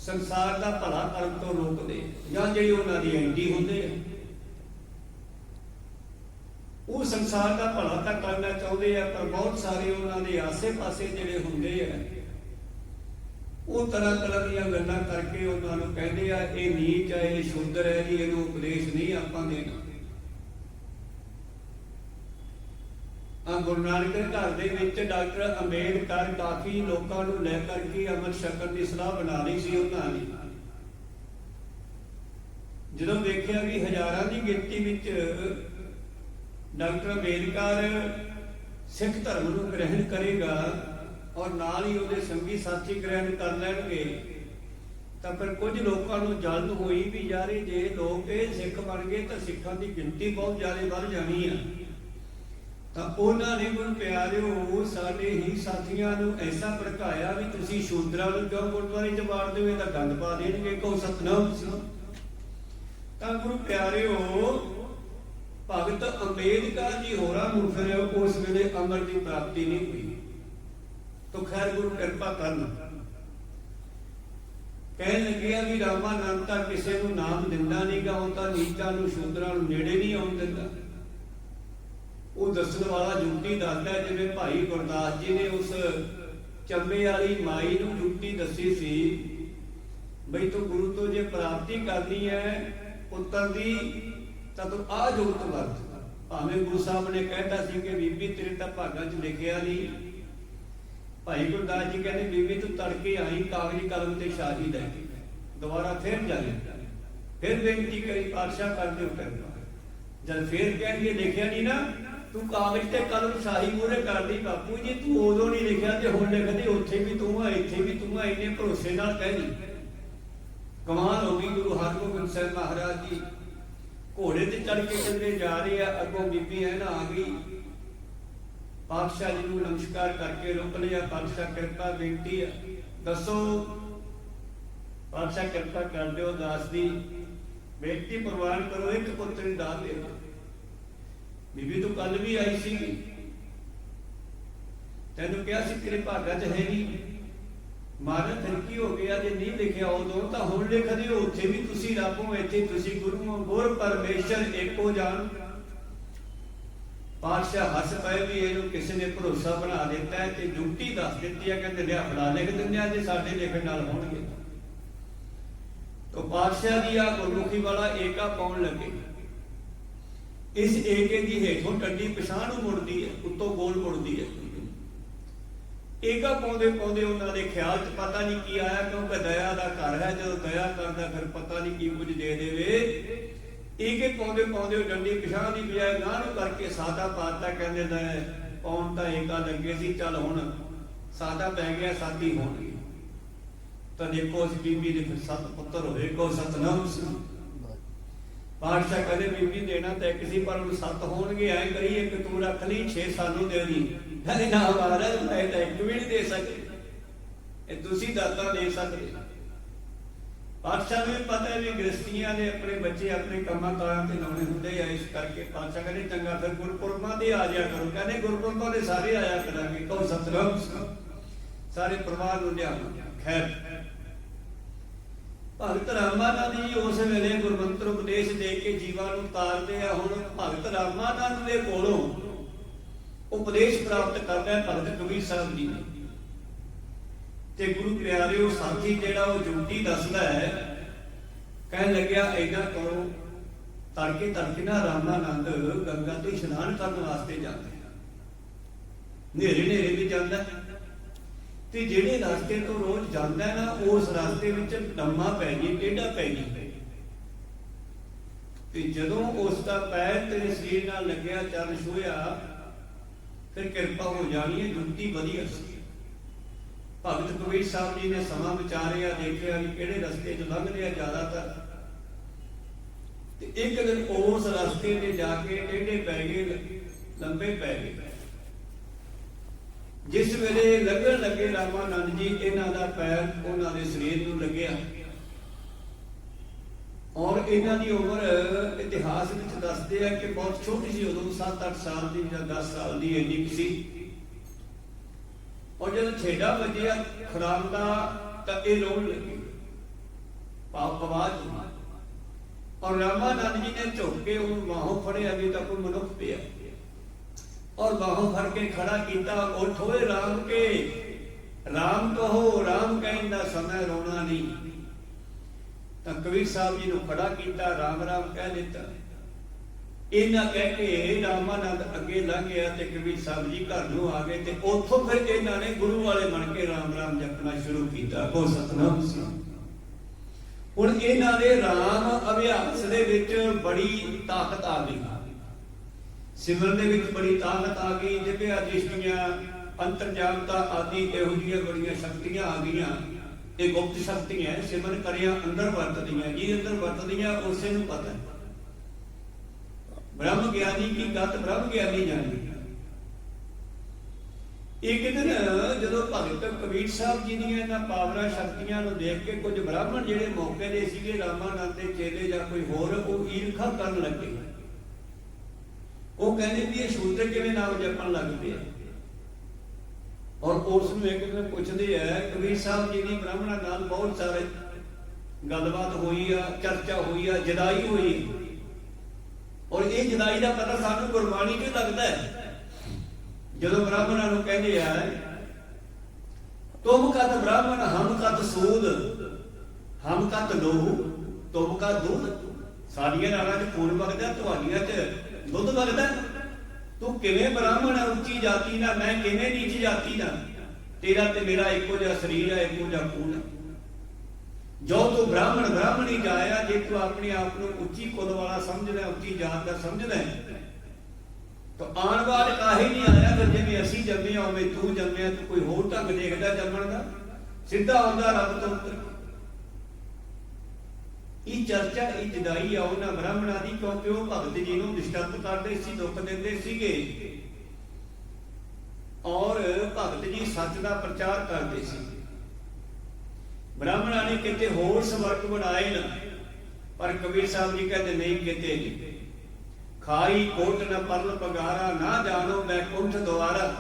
ਸੰਸਾਰ ਦਾ ਭਲਾ ਕਰਨ ਤੋਂ ਰੋਕਦੇ ਜਾਂ ਜਿਹੜੇ ਉਹਨਾਂ ਦੀ ਐਂਟੀ ਹੁੰਦੇ ਆ। ਉਹ ਸੰਸਾਰ ਦਾ ਭਲਾ ਤਾਂ ਕਰਨਾ ਚਾਹੁੰਦੇ ਆ, ਪਰ ਬਹੁਤ ਸਾਰੇ ਉਹਨਾਂ ਦੇ ਆਸੇ-ਪਾਸੇ ਜਿਹੜੇ ਹੁੰਦੇ ਆ, ਉਹ ਤਰ੍ਹਾਂ ਤਰ੍ਹਾਂ ਦੀਆਂ ਗੱਲਾਂ ਕਰਕੇ ਉਹਨਾਂ ਨੂੰ ਕਹਿੰਦੇ ਆ, ਇਹ ਨੀਚ ਹੈ ਇਹ ਸ਼ੁੱਧਰ ਹੈ ਜੀ, ਇਹਨੂੰ ਉਪਦੇਸ਼ ਨਹੀਂ ਆਪਾਂ ਦੇਣਾ। ਆ ਗੁਰੂ ਨਾਨਕ ਦੇ ਘਰ ਦੇ ਵਿੱਚ ਡਾਕਟਰ ਅੰਬੇਦਕਰ ਕਾਫੀ ਲੋਕਾਂ ਨੂੰ ਲੈ ਕਰਕੇ ਅਮਰ ਸ਼ਕਰ ਦੀ ਸਲਾਹ ਬਣਾ ਲਈ ਸੀ ਉਹਨਾਂ ਨੇ। ਜਦੋਂ ਦੇਖਿਆ ਵੀ ਹਜ਼ਾਰਾਂ ਦੀ ਗਿਣਤੀ ਵਿੱਚ ਡਾਕਟਰ ਅੰਬੇਦਕਰ ਸਿੱਖ ਧਰਮ ਨੂੰ ਗ੍ਰਹਿਣ ਕਰੇਗਾ ਔਰ ਨਾਲ ਹੀ ਉਹਦੇ ਸੰਗੀ ਸਾਥੀ ਗ੍ਰਹਿਣ ਕਰ ਲੈਣਗੇ, ਤਾਂ ਫਿਰ ਕੁਝ ਲੋਕਾਂ ਨੂੰ ਜਲਦ ਹੋਈ ਵੀ ਯਾਰ ਜੇ ਲੋਕ ਇਹ ਸਿੱਖ ਬਣ ਗਏ ਤਾਂ ਸਿੱਖਾਂ ਦੀ ਗਿਣਤੀ ਬਹੁਤ ਜ਼ਿਆਦਾ ਵੱਧ ਜਾਣੀ ਆ। ਤਾਂ ਉਹਨਾਂ ਨੇ ਗੁਰੂ ਪਿਆਰਿਓ, ਸਾਡੇ ਹੀ ਸਾਥੀਆਂ ਨੂੰ ਐਸਾ ਭੜਕਾਇਆ ਵੀ ਤੁਸੀਂ ਸ਼ੂਦਰਾਂ ਨੂੰ ਕਿਉਂ ਗੁਰਦੁਆਰੇ ਚ ਵਾੜ ਹੋ ਤਾਂ ਗੰਦ ਪਾ ਦੇਣਗੇ, ਕਹੋ ਸਤਨਾਮ ਤਾਂ ਗੁਰੂ ਪਿਆਰਿਓ ਭਗਤ ਅੰਬੇਦਕਰ ਜੀ ਹੋਰਾਂ ਨੂੰ ਫਿਰ ਉਸ ਵੇਲੇ ਅਮਰ ਦੀ ਪ੍ਰਾਪਤੀ ਨਹੀਂ ਹੋਈ। ਤੋ ਖੈਰ ਗੁਰੂ ਕਿਰਪਾ ਕਰਨ। ਕਹਿਣ ਲੱਗਿਆ ਵੀ ਰਾਮਾਨੰਦ ਤਾਂ ਕਿਸੇ ਨੂੰ ਨਾਮ ਦਿੰਦਾ ਨਹੀਂਗਾ ਉਹ ਤਾਂ ਨੀਚਾਂ ਨੂੰ, ਸ਼ੂਦਰਾਂ ਨੂੰ ਨੇੜੇ ਨਹੀਂ ਆਉਣ ਦਿੰਦਾ। ਉਹ ਦੱਸਣ ਵਾਲਾ ਜੁਗਤੀ ਦੱਸਦਾ ਜਿਵੇਂ ਭਾਈ ਗੁਰਦਾਸ ਜੀ ਨੇ ਉਸ ਚੰਬੇ ਵਾਲੀ ਮਾਈ ਨੂੰ ਜੁਗਤੀ ਦੱਸੀ ਸੀ, ਬਈ ਤੂੰ ਗੁਰੂ ਤੋਂ ਜੇ ਪ੍ਰਾਪਤੀ ਕਰਨੀ ਹੈ, ਪੁੱਤਰ ਦੀ ਤਾਂ ਤੂੰ ਆ ਜੁਗਤ ਵਰਤ ਭਾਵੇਂ ਗੁਰੂ ਸਾਹਿਬ ਨੇ ਕਹਿਤਾ ਸੀ ਕਿ ਬੀਬੀ ਤੇਰੇ ਤਾਂ ਭਾਗਾਂ 'ਚ ਲਿਖਿਆ ਨਹੀਂ। ਭਾਈ ਗੁਰਦਾਸ ਜੀ ਕਹਿੰਦੇ, ਬੀਬੀ, ਤੂੰ ਤੜਕੇ ਆਈ ਕਾਗਜ਼ੀ ਕਲਮ ਤੇ ਸ਼ਾਹੀ ਲੈ ਦੁਬਾਰਾ ਫਿਰ ਜਾਏ ਫਿਰ ਬੇਨਤੀ ਕਰੀ, ਪਾਤਸ਼ਾਹ ਕਰ ਦਿਓ ਕਰਨਾ ਜਦ ਫਿਰ ਕਹਿਣਗੇ ਲਿਖਿਆ ਨਹੀਂ ਨਾ, ਤੂੰ ਕਾਗਜ਼ ਤੇ ਕਲਮ ਸ਼ਾਹੀ ਮੂਰੇ ਕਰਦੀ ਬਾਪੂ ਜੀ, ਤੂੰ ਉਦੋਂ ਨਹੀਂ ਲਿਖਿਆ ਤੇ ਹੁਣ ਲਿਖਦੇ, ਉੱਥੇ ਵੀ ਤੂੰ ਆ, ਇੱਥੇ ਵੀ ਤੂੰ ਆ, ਇੰਨੇ ਭਰੋਸੇ ਨਾਲ ਕਹਿ ਕਮਾਲ ਹੋ ਗਈ ਗੁਰੂ ਹਰਗੋਬਿੰਦ ਸਾਹਿਬ ਮਹਾਰਾਜ ਜੀ ਘੋੜੇ ਤੇ ਚੜ ਕੇ ਚੱਲੇ ਜਾ ਰਹੇ ਆ, ਅੱਗੋਂ ਬੀਬੀ ਹੈ ਨਾ ਆ ਗਈ। ਪਾਤਸ਼ਾਹ ਜੀ ਨੂੰ ਨਮਸਕਾਰ ਕਰਕੇ ਰੁਕ ਲਿਆ, ਪਾਤਸ਼ਾਹ ਕਿਰਪਾ ਬੇਨਤੀ ਹੈ ਦੱਸੋ, ਪਾਤਸ਼ਾਹ ਕਿਰਪਾ ਕਰ ਦਿਓ, ਦਾਸ ਦੀ ਬੇਨਤੀ ਪ੍ਰਵਾਨ ਕਰੋ, ਇੱਕ ਪੁੱਤਰ ਦੀ ਦਾਤ ਦੇ ਦਿਓ। ਬੀਬੀ ਤੂੰ ਕੱਲ ਵੀ ਆਈ ਸੀ ਤੈਨੂੰ ਕਿਹਾ ਸੀ, ਤੇਰੇ ਭਾਗਾ 'ਚ ਹੈ ਨਹੀਂ। ਮਹਾਰਾਜ ਫਿਰ ਹੋ ਗਿਆ ਜੇ ਨਹੀਂ ਲਿਖਿਆ ਉਦੋਂ ਤਾਂ ਹੁਣ ਲਿਖ ਦਿਓ ਉੱਥੇ ਵੀ ਤੁਸੀਂ ਰੱਬ ਹੋ, ਇੱਥੇ ਤੁਸੀਂ ਗੁਰੂ ਹੋ ਗੁਰ ਪਰਮੇਸ਼ਰ ਏਕੋ ਜਾਣ ਪਾਤਸ਼ਾਹ ਹੱਸ ਪਏ ਵੀ ਇਹਨੂੰ ਕਿਸੇ ਨੇ ਭਰੋਸਾ ਬਣਾ ਦਿੱਤਾ ਹੈ ਤੇ ਜੁਗਤੀ ਦੱਸ ਦਿੱਤੀ ਹੈ, ਕਹਿੰਦੇ ਲਿਆ, ਫੜਾ, ਲਿਖ ਦਿੰਦੇ ਆ, ਜੇ ਸਾਡੇ ਲਿਖਣ ਨਾਲ ਹੋਣਗੇ। ਤੋ ਪਾਤਸ਼ਾਹ ਦੀ ਆ ਗੁਰਮੁਖੀ ਵਾਲਾ ਏਕਾ ਪਾਉਣ ਲੱਗੇ। ਇਸ ਏਕੇ ਦੀ ਹੇਠੋਂ ਟੰਡੀ ਪਛਾਣ ਨੂੰ ਮੁੜਦੀ ਹੈ, ਉੱਤੋਂ ਗੋਲ ਮੁੜਦੀ ਹੈ। ਏਕਾ ਪਾਉਂਦੇ ਪਾਉਂਦੇ ਉਹਨਾਂ ਦੇ ਖਿਆਲ 'ਚ ਪਤਾ ਨਹੀਂ ਕੀ ਆਇਆ, ਕਿਉਂਕਿ ਦਇਆ ਦਾ ਘਰ ਹੈ, ਜਦੋਂ ਦਇਆ ਕਰਦਾ ਫਿਰ ਪਤਾ ਨਹੀਂ ਕੀ ਕੁਝ ਦੇ ਦੇਵੇ। ਏਕੇ ਪਾਉਂਦੇ ਪਾਉਂਦੇ ਉਹ ਡੰਡੀ ਪਿਛਾਂ ਦੀ ਬਜਾਏ ਗਾਂ ਨੂੰ ਕਰਕੇ ਸਾਦਾ ਪਾਤਾ, ਕਹਿੰਦੇ ਦਾ ਪਾਉਣ ਤਾਂ ਏਕਾ ਲੱਗੇ ਸੀ, ਚੱਲ ਹੁਣ ਸਾਦਾ ਪੈ ਗਿਆ ਸਾਥੀ ਹੋਣਗੇ ਤਾਂ ਦੇਖੋ ਉਸ ਬੀਬੀ ਦੇ ਫਿਰ ਸੱਤ ਪੁੱਤਰ ਹੋਏ ਕੋ ਸਤਨਾਮ ਸਿੰਘ ਪਾਤਸ਼ਾਹ ਕਹਿੰਦੇ, ਬੀਬੀ, ਦੇਣਾ ਤਾਂ ਇੱਕ ਸੀ, ਪਰ ਉਹ ਸੱਤ ਹੋਣਗੇ, ਐ ਕਰੀ ਇੱਕ ਤੂੰ ਰੱਖ ਲਈ 6 ਸਾਨੂੰ ਦੇ। ਦੀ ਨਾ ਮਹਾਰਾਜ ਮੈਂ ਤਾਂ ਇੱਕ ਵੀ ਨਹੀਂ ਦੇ ਸਕਦੇ। ਇਹ ਤੁਸੀਂ ਦਾਤਾ ਦੇ ਸਕਦੇ। ਪਾਤਸ਼ਾਹ ਨੂੰ ਪਤਾ ਹੈ ਵੀ ਗ੍ਰਸਤੀਆਂ ਨੇ ਆਪਣੇ ਬੱਚੇ ਆਪਣੇ ਕੰਮਾਂ ਕਾਰਾਂ ਤੇ ਲਾਉਣੇ ਹੁੰਦੇ ਆ, ਇਸ ਕਰਕੇ ਪਾਤਸ਼ਾਹ ਕਹਿੰਦੇ, ਚੰਗਾ ਫਿਰ ਗੁਰਪੁਰਬਾਂ ਦੇ ਆ ਜਾਇਆ ਕਰੋ। ਕਹਿੰਦੇ, ਗੁਰਪੁਰਬਾਂ ਦੇ ਸਾਰੇ ਆਇਆ ਕਰਾਂਗੇ। ਕਹੋ, ਸਤਨਾਮ ਸਾਰੇ ਪਰਿਵਾਰ ਨੂੰ ਲਿਆਵਾਂਗੇ ਖੈਰ। ਭਗਤ ਰਾਮਾਨੰਦ ਜੀ ਉਸ ਵੇਲੇ ਗੁਰਮੰਤਰ ਉਪਦੇਸ਼ ਦੇ ਕੇ ਜੀਵਾਂ ਨੂੰ ਤਾਰਦੇ ਆ, ਹੁਣ ਭਗਤ ਰਾਮਾਨੰਦ ਦੇ ਕੋਲੋਂ ਉਪਦੇਸ਼ ਪ੍ਰਾਪਤ ਕਰਦਾ ਹੈ ਭਗਤ ਕਬੀਰ ਸਾਹਿਬ ਜੀ ਨੇ। ਤੇ ਗੁਰੂ ਪਿਆਰਿਓ, ਸਾਥੀ ਜਿਹੜਾ ਉਹ ਜੁਗਤੀ ਦੱਸਦਾ ਹੈ, ਕਹਿਣ ਲੱਗਿਆ ਐਦਾਂ ਕਰੋ, ਤੜਕੇ ਤੜਕੇ ਨਾ ਰਾਮਾਨੰਦ ਗੰਗਾ ਤੇ ਇਸ਼ਨਾਨ ਕਰਨ ਵਾਸਤੇ ਜਾਂਦੇ ਆ। ਨੇਰੇ ਨੇਰੇ ਵੀ ਜਾਂਦਾ ਤੇ ਜਿਹੜੇ ਰਸਤੇ ਤੋਂ ਰੋਜ਼ ਜਾਂਦਾ ਨਾ, ਉਸ ਰਸਤੇ ਵਿੱਚ ਡੰਮਾ ਪੈ ਗਈ ਟੇਢਾ ਪੈ ਗਈ ਤੇ ਜਦੋਂ ਉਸ ਦਾ ਪੈਰ ਤੇਰੇ ਸਰੀਰ ਨਾਲ ਲੱਗਿਆ, ਚਰਨ ਛੂਇਆ ਫਿਰ ਕਿਰਪਾ ਹੋ ਜਾਣੀ ਹੈ ਜੁਗਤੀ ਵਧੀਆ ਸੀ। ਭਗਤ ਕਬੀਰ ਸਾਹਿਬ ਜੀ ਨੇ ਸਮਾਂ ਵਿਚਾਰਿਆ, ਦੇਖਿਆ ਵੀ ਕਿਹੜੇ ਰਸਤੇ 'ਚ ਲੰਘ ਰਿਹਾ ਜ਼ਿਆਦਾਤਰ। ਤੇ ਇੱਕ ਦਿਨ ਉਸ ਰਸਤੇ ਤੇ ਜਾ ਕੇ ਟੇਢੇ ਪੈ ਗਏ, ਲੰਬੇ ਪੈ ਗਏ। ਜਿਸ ਵੇਲੇ ਲੱਗਣ ਲੱਗੇ ਰਾਮਾਨੰਦ ਜੀ, ਇਹਨਾਂ ਦਾ ਪੈਰ ਉਹਨਾਂ ਦੇ ਸਰੀਰ ਨੂੰ ਲੱਗਿਆ। ਔਰ ਇਹਨਾਂ ਦੀ ਉਮਰ ਇਤਿਹਾਸ ਵਿੱਚ ਦੱਸਦੇ ਆ ਕਿ ਬਹੁਤ ਛੋਟੀ ਸੀ ਉਦੋਂ 7-8 ਸਾਲ ਦੀ ਜਾਂ 10 ਸਾਲ ਦੀ ਇੰਨੀ ਕੁ ਸੀ। ਔਰ ਜਦੋਂ ਛੇੜਾ ਵੱਜਿਆ ਖਰਾਮ ਦਾ ਤਾਂ ਇਹ ਰੋਣ ਲੱਗੀ। ਪਾਪ ਆਵਾਜ਼ ਹੋਈ ਔਰ ਰਾਮਾਨੰਦ ਜੀ ਨੇ ਝੁੱਕ ਕੇ ਉਹਨੂੰ ਬਾਹੋਂ ਫੜਿਆ ਵੀ ਤਾਂ ਕੋਈ ਮਨੁੱਖ ਪਿਆ। ਔਰ ਬਾਹੋਂ ਫੜ ਕੇ ਖੜਾ ਕੀਤਾ, ਉਠ ਹੋਏ ਰਾਮ ਕੇ। ਰਾਮ ਕਹੋ, ਰਾਮ ਕਹਿਣ ਦਾ ਸਮਾਂ ਰੋਣਾ ਨਹੀਂ। ਤਾਂ ਕਬੀਰ ਸਾਹਿਬ ਜੀ ਨੂੰ ਖੜਾ ਕੀਤਾ, ਰਾਮ ਰਾਮ ਕਹਿ ਦਿੱਤਾ। ਇਹਨਾਂ ਕਹਿ ਕੇ ਰਾਮਾਨੰਦ ਅੱਗੇ ਲੰਘ ਗਿਆ ਤੇ ਕਬੀਰ ਸਾਹਿਬ ਜੀ ਘਰ ਨੂੰ ਆ ਗਏ ਤੇ ਉੱਥੋਂ ਫਿਰ ਇਹਨਾਂ ਨੇ ਗੁਰੂ ਵਾਲੇ ਬਣ ਕੇ ਰਾਮ ਰਾਮ ਜਪਣਾ ਸ਼ੁਰੂ ਕੀਤਾ। ਕੋ ਸਤਨਾਮ ਸਿੰਘ ਹੁਣ ਇਹਨਾਂ ਦੇ ਰਾਮ ਅਭਿਆਸ ਦੇ ਵਿੱਚ ਬੜੀ ਤਾਕਤ ਆ ਗਈ। ਸਿਮਰਨ ਦੇ ਵਿੱਚ ਬੜੀ ਤਾਕਤ ਆ ਗਈ। ਜਿਵੇਂ ਅਦ੍ਰਿਸ਼ਟੀਆਂ ਅੰਤਰਜਾਮਤਾ ਆਦਿ ਇਹੋ ਜਿਹੀਆਂ ਬੜੀਆਂ ਸ਼ਕਤੀਆਂ ਆ ਗਈਆਂ। ਇਹ ਗੁਪਤ ਸ਼ਕਤੀਆਂ ਹੈ, ਸਿਮਰਨ ਕਰਿਆ ਅੰਦਰ ਵਰਤਦੀਆਂ। ਜੀ ਅੰਦਰ ਵਰਤਦੀਆਂ ਉਸੇ ਨੂੰ ਪਤਾ ਹੈ। ਬ੍ਰਹਮ ਗਿਆਨੀ ਕੀ ਗਤ ਬ੍ਰਹਮ ਗਿਆਨੀ ਜਾਣੀ ਇੱਕ ਦਿਨ ਜਦੋਂ ਭਗਤ ਕਬੀਰ ਸਾਹਿਬ ਜੀ ਦੀਆਂ ਇਹਨਾਂ ਪਾਵਨਾ ਸ਼ਕਤੀਆਂ ਨੂੰ ਦੇਖ ਕੇ ਕੁਝ ਬ੍ਰਾਹਮਣ ਜਿਹੜੇ ਮੌਕੇ ਦੇ ਸੀਗੇ ਰਾਮਾਨੰਦ ਦੇ ਚੇਲੇ ਜਾਂ ਕੋਈ ਹੋਰ ਉਹ ਈਰਖਾ ਕਰਨ ਲੱਗੇ। ਉਹ ਕਹਿੰਦੇ ਵੀ ਇਹ ਸ਼ੂਦਰ ਕਿਵੇਂ ਨਾਮ ਜਪਣ ਲੱਗ ਪਏ ਔਰ ਉਸ ਨੂੰ ਇੱਕ ਦਿਨ ਪੁੱਛਦੇ ਆ, ਕਬੀਰ ਸਾਹਿਬ ਜੀ ਦੀ ਬ੍ਰਾਹਮਣਾਂ ਨਾਲ ਬਹੁਤ ਸਾਰੇ ਗੱਲਬਾਤ ਹੋਈ ਆ, ਚਰਚਾ ਹੋਈ ਆ, ਜਦਾਈ ਹੋਈ। ਔਰ ਇਹ ਜਦਾਈ ਦਾ ਪਤਾ ਸਾਨੂੰ ਗੁਰਬਾਣੀ 'ਚ ਲੱਗਦਾ ਹੈ। ਜਦੋਂ ਬ੍ਰਾਹਮਣਾਂ ਨੂੰ ਕਹਿੰਦੇ ਆ, ਤੁਮ ਕਤ ਬ੍ਰਾਹਮਣ, ਹਮ ਕਤ ਸੂਦ, ਹਮ ਕਤ ਲੋਹ, ਤੁਮ ਕਤ ਦੁੱਧ? ਸਾਡੀਆਂ ਨਾਲਾਂ 'ਚ ਖੂਨ ਵਗਦਾ, ਤੁਹਾਡੀਆਂ 'ਚ ਦੁੱਧ ਵਗਦਾ। ਤੂੰ ਕਿਵੇਂ ਬ੍ਰਾਹਮਣ ਹੈ ਉੱਚੀ ਜਾਤੀ ਦਾ, ਮੈਂ ਕਿਵੇਂ ਨੀਚ ਜਾਤੀ ਦਾ? ਤੇਰਾ ਤੇ ਮੇਰਾ ਇੱਕੋ ਜਿਹਾ ਸਰੀਰ ਹੈ ਇੱਕੋ ਜਿਹਾ ਖੂਨ ਹੈ ਜੋ ਤੂੰ ਬ੍ਰਾਹਮਣ, ਬ੍ਰਾਹਮਣੀ ਜਾਇਆ ਜੇ ਤੂੰ ਆਪਣੇ ਆਪ ਨੂੰ ਉੱਚੀ ਕੁਲ ਵਾਲਾ ਸਮਝਦਾ, ਉੱਚੀ ਜਾਤ ਦਾ ਸਮਝਦਾ ਹੈ, ਤਾਂ ਆਉਣ ਵਾਲ ਕਾਹੇ ਨਹੀਂ ਆਇਆ ਫਿਰ ਜਿਵੇਂ ਅਸੀਂ ਜੰਮੇ ਹੋਵੇਂ ਤੂੰ ਜੰਮਿਆ, ਤੂੰ ਕੋਈ ਹੋਰ ਢੰਗ ਦੇਖਦਾ ਜੰਮਣ ਦਾ? ਸਿੱਧਾ ਆਉਂਦਾ ਰੱਬ ਤੋਂ ਉੱਤਰ। ਇਹ ਚਰਚਾ, ਇਹ ਜਦਾਈ ਆ ਉਹਨਾਂ ਬ੍ਰਾਹਮਣਾਂ ਦੀ, ਕਿਉਂਕਿ ਉਹ ਭਗਤ ਜੀ ਨੂੰ ਡਿਸਟਰਬ ਕਰਦੇ ਸੀ, ਦੁੱਖ ਦਿੰਦੇ ਸੀਗੇ। ਔਰ ਭਗਤ ਜੀ ਸੱਚ ਦਾ ਪ੍ਰਚਾਰ ਕਰਦੇ ਸੀ। ਬ੍ਰਾਹਮਣਾਂ ਨੇ ਕਿਤੇ ਹੋਰ ਸਵਰਗ ਬਣਾਏ ਨਾ, ਪਰ ਕਬੀਰ ਸਾਹਿਬ ਜੀ ਕਹਿੰਦੇ, ਨਹੀਂ, ਕਿਤੇ ਨਹੀਂ। ਖਾਈ ਕੋਟ ਨਾ ਪਰਲ ਪਗਾਰਾ, ਨਾ ਜਾਣੋ ਮੈਂ ਕੁੰਠ ਦੁਆਰਾ।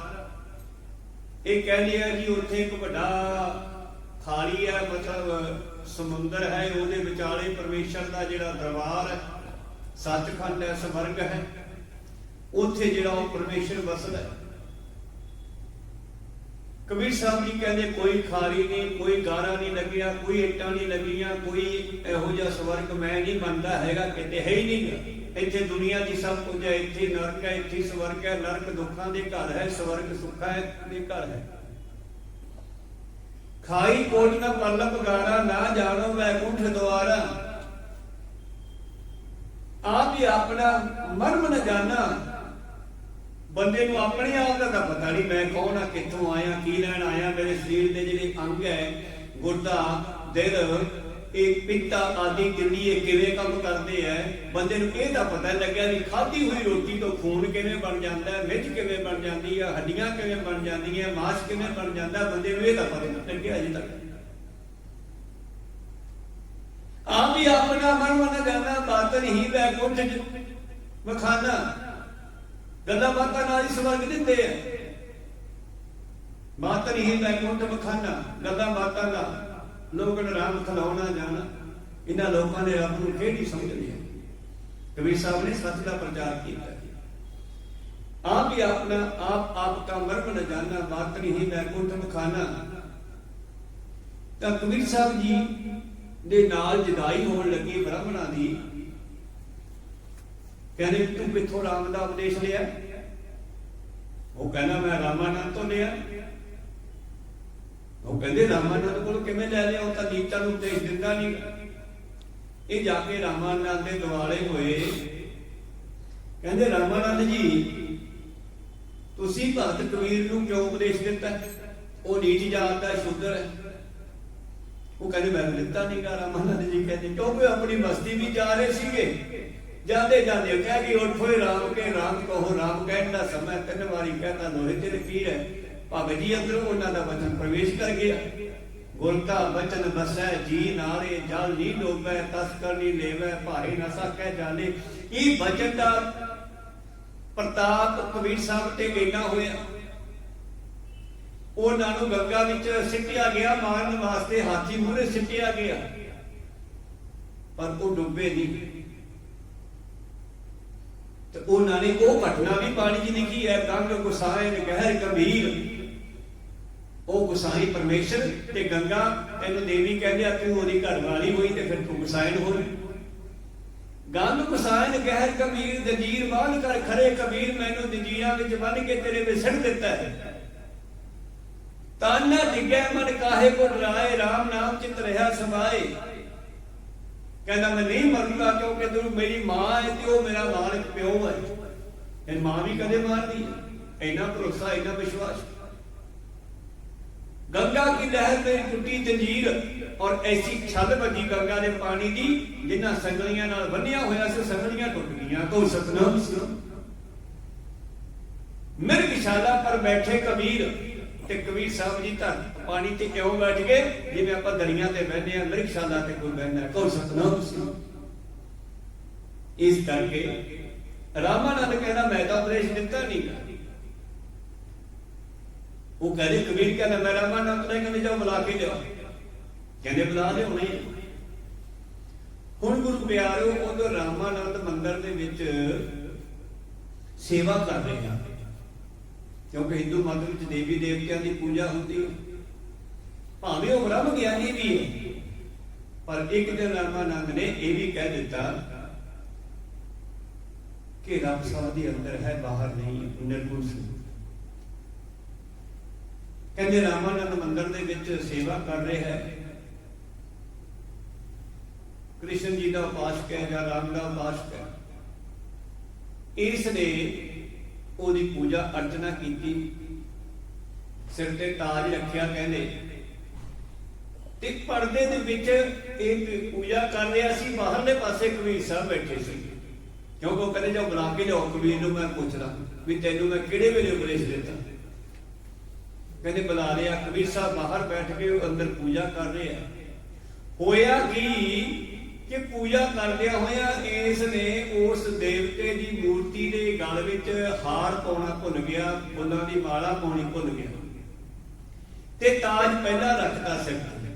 ਇਹ ਕਹਿੰਦੇ ਆ ਜੀ ਉੱਥੇ ਇੱਕ ਵੱਡਾ ਖਾਲੀ ਹੈ ਮਤਲਬ ਸਮੁੰਦਰ ਹੈ, ਉਹਦੇ ਵਿਚਾਲੇ ਪਰਮੇਸ਼ਰ ਦਾ ਜਿਹੜਾ ਦਰਬਾਰ ਹੈ, ਸੱਚਖੰਡ ਹੈ, ਸਵਰਗ ਹੈ, ਉੱਥੇ ਜਿਹੜਾ ਉਹ ਪਰਮੇਸ਼ਰ ਵਸਦਾ ਹੈ। ਕਬੀਰ ਸਾਹਿਬ ਜੀ ਕਹਿੰਦੇ, ਕੋਈ ਖਾਰੀ ਨਹੀਂ, ਕੋਈ ਗਾਰਾ ਨਹੀਂ ਲੱਗਿਆ, ਕੋਈ ਇੱਟਾਂ ਨਹੀਂ ਲੱਗੀਆਂ, ਕੋਈ ਇਹੋ ਜਿਹਾ ਸਵਰਗ ਮੈਂ ਨਹੀਂ ਮੰਨਦਾ ਹੈਗਾ, ਕਿਤੇ ਹੈ ਹੀ ਨਹੀਂ ਇੱਥੇ ਦੁਨੀਆ ਦੀ ਸਭ ਕੁਝ ਹੈ, ਇੱਥੇ ਨਰਕ ਹੈ, ਇੱਥੇ ਸਵਰਗ ਹੈ, ਨਰਕ ਦੁੱਖਾਂ ਦੇ ਘਰ ਹੈ, ਸਵਰਗ ਸੁੱਖਾਂ ਦੇ ਘਰ ਹੈ। ਖਾਈ ਕੋਟ ਨਾ ਪਰਲਪ ਗਾਣਾ ਨਾ ਜਾਣੋ ਵੈਕੁੰਠ ਦੁਆਰਾ। ਆਪ ਹੀ ਆਪਣਾ ਮਰਮ ਨਾ ਜਾਣਾ। ਬੰਦੇ ਨੂੰ ਆਪਣੇ ਆਪ ਦਾ ਤਾਂ ਪਤਾ ਨਹੀਂ ਮੈਂ ਕੌਣ ਆ, ਕਿੱਥੋਂ ਆਇਆ, ਕੀ ਲੈਣ ਆਇਆ, ਮੇਰੇ ਸਰੀਰ ਦੇ ਜਿਹੜੇ ਅੰਗ ਹੈ, ਗੁਰਦਾ, ਦਿਲ ਇਹ ਪਿੱਤਾ ਆਦਿ ਕਿੰਨੀ ਇਹ ਕਿਵੇਂ ਕੰਮ ਕਰਦੇ ਐ? ਬੰਦੇ ਨੂੰ ਇਹ ਤਾਂ ਪਤਾ ਲੱਗਿਆ ਵੀ ਖਾਧੀ ਹੋਈ ਰੋਟੀ ਤੋਂ ਖੂਨ ਕਿਵੇਂ ਬਣ ਜਾਂਦਾ ਹੈ ਮਿੱਝ ਕਿਵੇਂ ਬਣ ਜਾਂਦੀ ਹੈ ਹੱਡੀਆਂ ਕਿਵੇਂ ਬਣ ਜਾਂਦੀਆਂ ਮਾਸ ਕਿਵੇਂ ਬਣ ਜਾਂਦਾ ਬੰਦੇ ਨੂੰ ਇਹ ਤਾਂ ਪਤਾ ਲੱਗਿਆ ਅਜੇ ਤੱਕ। ਆਪ ਹੀ ਆਪਣਾ ਮਨ ਮਨ ਜਾਣਾ ਬਾਤ ਹੀ ਬੈ ਕੁੰਠ ਮਖਾਨਾ, ਗੱਲਾਂ ਬਾਤਾਂ ਨਾਲ ਹੀ ਸਵਰਗ ਦਿੰਦੇ ਆ ਬਾਤ ਹੀ ਬੈ ਵਖਾਨਾ ਮਖਾਨਾ, ਗੱਲਾਂ ਬਾਤਾਂ ਨਾਲ। ਲੋਕਾਂ ਨੂੰ ਰਾਮ ਖਲਾਉਣਾ ਜਾਣਾ ਇਹਨਾਂ ਲੋਕਾਂ ਨੇ ਰੱਬ ਨੂੰ ਕਿਹੜੀ ਸਮਝ ਲਿਆ ਕਬੀਰ ਸਾਹਿਬ ਨੇ ਸੱਚ ਦਾ ਪ੍ਰਚਾਰ ਕੀਤਾ ਆਪ ਹੀ ਆਪਣਾ, ਆਪ ਆਪ ਦਾ ਮਰਮ ਨ ਜਾਣਾ ਬਾਤ ਨਹੀਂ ਮੈਂ ਕੁੰਠ ਮਖਾਨਾ ਤਾਂ ਕਬੀਰ ਸਾਹਿਬ ਜੀ ਦੇ ਨਾਲ ਜਦਾਈ ਹੋਣ ਲੱਗੀ ਬ੍ਰਾਹਮਣਾਂ ਦੀ। ਕਹਿੰਦੇ ਤੂੰ ਕਿੱਥੋਂ ਰਾਮ ਦਾ ਉਪਦੇਸ਼ ਲਿਆ? ਉਹ ਕਹਿੰਦਾ, ਮੈਂ ਰਾਮਾਨੰਦ ਤੋਂ ਲਿਆ। ਉਹ ਕਹਿੰਦੇ ਰਾਮਾਨੰਦ ਕੋਲ ਕਿਵੇਂ ਲੈ ਲਿਆ? ਉਹ ਤਾਂ ਨੀਤਾਂ ਨੂੰ ਉਪਦੇਸ਼ ਦਿੰਦਾ ਨਹੀਂ ਇਹ ਜਾ ਕੇ ਰਾਮਾਨੰਦ ਦੇ ਦਿਵਾਲੇ ਹੋਏ। ਕਹਿੰਦੇ, ਰਾਮਾਨੰਦ ਜੀ, ਤੁਸੀਂ ਭਗਤ ਕਬੀਰ ਨੂੰ ਕਿਉਂ ਉਪਦੇਸ਼ ਦਿੱਤਾ? ਉਹ ਨੀਚ ਜਾਤ ਦਾ ਸ਼ੁੱਧਰ ਹੈ। ਉਹ ਕਹਿੰਦੇ ਮੈਂ ਦਿੱਤਾ ਨਹੀਂ ਗਾ। ਰਾਮਾਨੰਦ ਜੀ ਕਹਿੰਦੇ, ਕਿਉਂਕਿ ਆਪਣੀ ਮਸਤੀ ਵੀ ਜਾ ਰਹੇ ਸੀਗੇ। ਜਾਂਦੇ ਜਾਂਦੇ ਕਹਿ ਗਈ ਉੱਠੋਏ ਰਾਮ ਕੇ, ਰਾਮ ਕਹੋ, ਰਾਮ ਕਹਿਣ ਦਾ ਸਮਾਂ ਤਿੰਨ ਵਾਰੀ ਕਹਤਾ, ਲੋਹੇ ਤੇ ਲਕੀਰ ਹੈ। ਭਗਤ ਜੀ ਅੰਦਰੋਂ ਉਹਨਾਂ ਦਾ ਵਚਨ ਪ੍ਰਵੇਸ਼ ਕਰ ਗਿਆ। ਗੁਰ ਕਾ ਬਚਨ ਬਸੈ ਜੀ ਨਾਲੇ ਜਲ ਨੀ ਡੋਬੈ ਤਸਕਰ ਨਹੀਂ ਲੇਵੈ, ਭਾਰੇ ਨਾ ਸਕੈ ਜਾਣੇ। ਇਹ ਬਚਨ ਦਾ ਪ੍ਰਤਾਪ ਕਬੀਰ ਸਾਹਿਬ ਤੇ ਗੇਗਾ ਹੋਇਆ? ਉਹਨਾਂ ਨੂੰ ਗੰਗਾ ਵਿੱਚ ਸਿੱਟਿਆ ਗਿਆ, ਮਾਰਨ ਵਾਸਤੇ ਹਾਥੀ ਮੂਹਰੇ ਸਿੱਟਿਆ ਗਿਆ। ਪਰ ਉਹ ਡੁੱਬੇ ਨਹੀਂ। ਤੇ ਉਹਨਾਂ ਨੇ ਉਹ ਘਟਨਾ ਵੀ ਪਾਣੀ 'ਚ ਲਿਖੀ ਹੈ, ਗੰਗ ਗੁਸਾਏ ਗਹਿਰ ਗੰਭੀਰ। ਉਹ ਗੁਸਾਈ ਪਰਮੇਸ਼ਰ ਤੇ ਗੰਗਾ ਤੈਨੂੰ ਦੇਵੀ ਕਹਿੰਦੇ ਆ, ਤੂੰ ਉਹਦੀ ਘਰ ਵਾਲੀ ਹੋਈ ਤੇ ਫਿਰ ਤੂੰ ਗੁਸਾਇਨ ਹੋ ਗੰਗ ਗੁਸਾਇਨ ਗਹਿਰ ਕਬੀਰ ਦਜੀਰ ਬਾਲ ਕਰ ਖਰੇ, ਕਬੀਰ ਮੈਨੂੰ ਦਜੀਰਾਂ ਵਿੱਚ ਬੰਨ ਕੇ ਤੇਰੇ ਵਿੱਚ ਸਿੱਟ ਦਿੱਤਾ ਹੈ। ਤਾਨਾ ਡਿੱਗੈ ਮਨ ਕਾਹੇ ਕੋ ਡਰਾਏ RAM ਨਾਮ ਚਿਤ ਰਹਾ ਸਮਾਏ। ਕਹਿੰਦਾ, ਮੈਂ ਨਹੀਂ ਮਰੂੰਗਾ ਕਿਉਂਕਿ ਤੂੰ ਮੇਰੀ ਮਾਂ ਹੈ ਤੇ ਉਹ ਮੇਰਾ ਮਾਲਕ ਪਿਓ ਹੈ। ਇਹ ਮਾਂ ਵੀ ਕਦੇ ਮਾਰਦੀ ਹੈ? ਇੰਨਾ ਭਰੋਸਾ, ਇੰਨਾ ਵਿਸ਼ਵਾਸ। ਗੰਗਾ ਕੀ ਲਹਿਰ ਤੇ ਟੁੱਟੀ ਜੰਜੀਰ ਔਰ ਐਸੀ ਛੱਲ ਵੱਜੀ ਗੰਗਾ ਦੇ ਪਾਣੀ ਦੀ ਜਿਨ੍ਹਾਂ ਸੰਗਲੀਆਂ ਨਾਲ ਬੰਨਿਆ ਹੋਇਆ ਸੀ, ਉਹ ਸੰਗਲੀਆਂ ਟੁੱਟ ਗਈਆਂ। ਕੋ ਸਤਨਾਮ। ਸੀ ਮਿਰਗਸ਼ਾਲਾ ਪਰ ਬੈਠੇ ਕਬੀਰ ਤੇ ਕਬੀਰ ਸਾਹਿਬ ਜੀ ਤਾਂ ਪਾਣੀ ਤੇ ਕਿਉਂ ਬੈਠ ਗਏ? ਜਿਵੇਂ ਆਪਾਂ ਦਰਿਆ ਤੇ ਬੈਠੇ ਆ ਮਿਰਗਸ਼ਾਲਾ ਤੇ ਕੋਈ ਬੈਠਦਾ ਕੋ ਸਤਨਾਮ। ਸੀ ਇਸ ਕਰਕੇ ਰਾਮਾਨੰਦ ਕਹਿੰਦਾ, ਮੈਂ ਤਾਂ ਉਪਦੇਸ਼ ਦਿੱਤਾ ਨਹੀਂ ਉਹ ਕਹਿੰਦੇ ਕਬੀਰ ਕਹਿੰਦਾ, ਮੈਂ ਰਾਮਾਨੰਦ ਨੇ ਕਹਿੰਦੇ ਜਾਓ ਬੁਲਾ ਕੇ ਲਿਆ ਕਹਿੰਦੇ, ਬੁਲਾ ਲਿਓ ਨਹੀਂ। ਹੁਣ ਗੁਰੂ ਪਿਆਰਿਓ ਉਦੋਂ ਰਾਮਾਨੰਦ ਮੰਦਿਰ ਦੇ ਵਿੱਚ ਸੇਵਾ ਕਰ ਰਹੇ ਆ, ਕਿਉਂਕਿ ਹਿੰਦੂ ਮਤ ਵਿੱਚ ਦੇਵੀ ਦੇਵਤਿਆਂ ਦੀ ਪੂਜਾ ਹੁੰਦੀ ਹੈ। ਭਾਵੇਂ ਉਹ ਬ੍ਰਹਮ ਗਿਆਨੀ ਵੀ ਹੈ, ਪਰ ਇੱਕ ਦਿਨ ਰਾਮਾਨੰਦ ਨੇ ਇਹ ਵੀ ਕਹਿ ਦਿੱਤਾ ਕਿ ਰੱਬ ਸਭ ਦੇ ਅੰਦਰ ਹੈ, ਬਾਹਰ ਨਹੀਂ, ਨਿਰਗੁਣ ਸੀ। ਕਹਿੰਦੇ ਰਾਮਾਨੰਦ ਮੰਦਿਰ ਦੇ ਵਿੱਚ ਸੇਵਾ ਕਰ ਰਿਹਾ ਹੈ। ਕ੍ਰਿਸ਼ਨ ਜੀ ਦਾ ਉਪਾਸਕ ਹੈ ਜਾਂ ਰਾਮ ਦਾ ਉਪਾਸਕ ਹੈ। ਇਸ ਨੇ ਉਹਦੀ ਪੂਜਾ ਅਰਚਨਾ ਕੀਤੀ। ਸਿਰ ਤੇ ਤਾਜ ਰੱਖਿਆ ਕਹਿੰਦੇ। ਤੇ ਪਰਦੇ ਦੇ ਵਿੱਚ ਇਹ ਪੂਜਾ ਕਰ ਰਿਹਾ ਸੀ, ਬਾਹਰਲੇ ਪਾਸੇ ਕਬੀਰ ਸਾਹਿਬ ਬੈਠੇ ਸੀ। ਕਿਉਂਕਿ ਉਹ ਕਹਿੰਦੇ ਜੋ ਬੁਲਾ ਕੇ ਲਿਆਓ ਕਬੀਰ ਨੂੰ ਮੈਂ ਪੁੱਛਦਾ ਵੀ ਤੈਨੂੰ ਮੈਂ ਕਿਹੜੇ ਵੇਲੇ ਉਪਦੇਸ਼ ਦਿੱਤਾ? ਕਹਿੰਦੇ ਬੁਲਾ ਲਿਆ, ਕਬੀਰ ਸਾਹਿਬ ਬਾਹਰ ਬੈਠ ਕੇ ਉਹ ਅੰਦਰ ਪੂਜਾ ਕਰ ਰਹੇ ਆ। ਹੋਇਆ ਕੀ ਕਿ ਪੂਜਾ ਕਰਦਿਆਂ ਹੋਇਆ ਇਸ ਨੇ ਉਸ ਦੇਵਤੇ ਦੀ ਮੂਰਤੀ ਦੇ ਗਲ ਵਿੱਚ ਹਾਰ ਪਾਉਣਾ ਭੁੱਲ ਗਿਆ, ਫੁੱਲਾਂ ਦੀ ਮਾਲਾ ਪਾਉਣੀ ਭੁੱਲ ਗਿਆ। ਤੇ ਤਾਜ ਪਹਿਲਾਂ ਰੱਖਦਾ ਸਿਰ ਤੇ।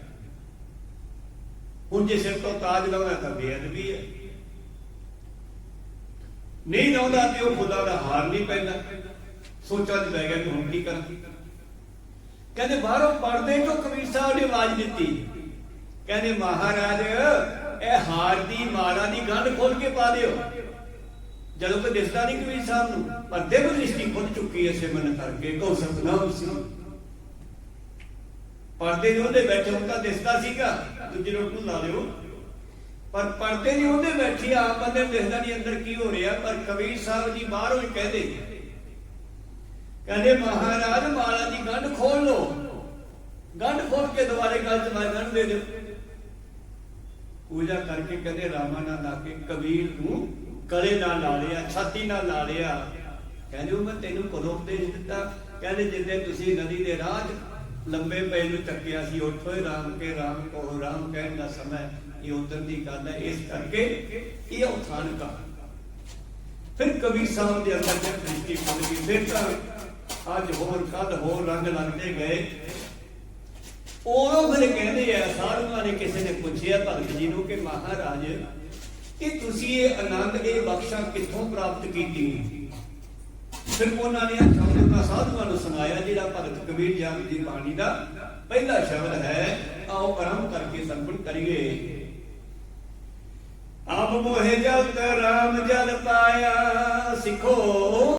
ਹੁਣ ਜੇ ਸਿਰ ਤੋਂ ਤਾਜ ਲਾਉਣਾ ਤਾਂ ਬੇਅਦਬੀ ਹੈ ਨਹੀਂ ਲਾਉਂਦਾ ਤੇ ਉਹ ਫੁੱਲਾਂ ਦਾ ਹਾਰ ਨਹੀਂ ਪੈਂਦਾ। ਸੋਚਾਂ 'ਚ ਪੈ ਗਿਆ ਕਿ ਹੁਣ ਕੀ ਕਰਾਂ? ਕਹਿੰਦੇ ਬਾਹਰੋਂ ਪਰਦੇ ਤੋਂ ਕਬੀਰ ਸਾਹਿਬ ਨੇ ਆਵਾਜ਼ ਦਿੱਤੀ? ਕਹਿੰਦੇ ਮਹਾਰਾਜ, ਇਹ ਹਾਰ ਦੀ ਮਾਲਾ ਦੀ ਗੰਢ ਖੋਲ ਕੇ ਪਾ ਦਿਓ। ਜਦੋਂ ਕੋਈ ਦਿਸਦਾ ਨਹੀਂ ਕਬੀਰ ਸਾਹਿਬ ਨੂੰ, ਪਰਦੇ ਨੂੰ ਦ੍ਰਿਸ਼ਟੀ ਖੁੱਲ ਚੁੱਕੀ ਐ ਸਿਮਰਨ ਕਰਕੇ ਕੋ ਸਤਨਾਮ ਸੀ। ਪਰਦੇ ਦੇ ਉਹਦੇ ਬੈਠੇ ਹੁੰਦਾ ਦਿਸਦਾ ਸੀਗਾ, ਦੂਜੇ ਲੋਕ ਨੂੰ ਲਾ ਲਿਓ ਪਰ ਪਰਦੇ ਦੇ ਉਹਦੇ ਬੈਠੀ, ਆਪ ਬੰਦੇ ਨੂੰ ਦਿਸਦਾ ਨਹੀਂ ਅੰਦਰ ਕੀ ਹੋ ਰਿਹਾ, ਪਰ ਕਬੀਰ ਸਾਹਿਬ ਜੀ ਬਾਹਰੋਂ ਹੀ ਕਹਿੰਦੇ ਕਹਿੰਦੇ ਮਹਾਰਾਜ ਮਾਲਾ ਦੀ ਗੰਢ ਖੋਲ ਲੋ ਗੰਢ ਖੋਲ ਕੇ ਦੁਬਾਰੇ ਗੱਲ ਚ ਮੈਂ ਦੇ ਦਿਓ ਪੂਜਾ ਕਰਕੇ ਕਹਿੰਦੇ ਰਾਮਾਨੰਦ ਆ ਕੇ ਕਬੀਰ ਨੂੰ ਗਲੇ ਨਾਲ ਲਾ ਲਿਆ, ਛਾਤੀ ਨਾਲ ਲਾ ਲਿਆ। ਕਹਿੰਦੇ ਉਹ ਮੈਂ ਤੈਨੂੰ ਕਦੋਂ ਉਪਦੇਸ਼ ਦਿੱਤਾ? ਕਹਿੰਦੇ ਜਿੱਦੇ ਤੁਸੀਂ ਨਦੀ ਦੇ ਰਾਹ 'ਚ ਲੰਬੇ ਪੈ ਨੂੰ ਚੱਕਿਆ ਸੀ ਉੱਠੋ ਰਾਮ ਕੇ ਰਾਮ ਕਹੋ, ਰਾਮ ਕਹਿਣ ਦਾ ਸਮਾਂ ਇਹ ਉਧਰ ਦੀ ਗੱਲ ਹੈ। ਇਸ ਕਰਕੇ ਇਹ ਉਥਾਨ ਕਾ। ਫਿਰ ਕਬੀਰ ਸਾਹਿਬ ਦੇ ਅੰਦਰ ਜਦ ਦ੍ਰਿਸ਼ਟੀ ਖੁੱਲ ਗਈ, ਫਿਰ ਤਾਂ ਅੱਜ ਹੋਰ ਕੱਲ ਹੋਰ ਰੰਗ ਲੱਗਦੇ ਗਏ। ਉਦੋਂ ਫਿਰ ਕਹਿੰਦੇ ਆ, ਸਾਧੂਆਂ ਨੇ ਕਿਸੇ ਨੇ ਪੁੱਛਿਆ, ਭਗਤ ਜੀ ਨੂੰ ਕਿ ਮਹਾਰਾਜ ਇਹ ਤੁਸੀਂ ਇਹ ਆਨੰਦ, ਇਹ ਬਖਸ਼ਾ ਕਿੱਥੋਂ ਪ੍ਰਾਪਤ ਕੀਤੀ? ਫਿਰ ਉਹਨਾਂ ਨੇ ਅਖਾਉਣਾ ਸਾਧੂਆਂ ਨੂੰ ਸੁਣਾਇਆ, ਜਿਹੜਾ ਭਗਤ ਕਬੀਰ ਜੀ ਦੀ ਬਾਣੀ ਦਾ ਪਹਿਲਾ ਸ਼ਬਦ ਹੈ, ਆਓ ਆਰੰਭ ਕਰਕੇ ਸੰਪੂਰਨ ਕਰੀਏ। ਆਪ ਮੋਹਿ ਜਲ ਰਾਮ ਜਲ ਪਾਇਆ, ਸਿੱਖੋ।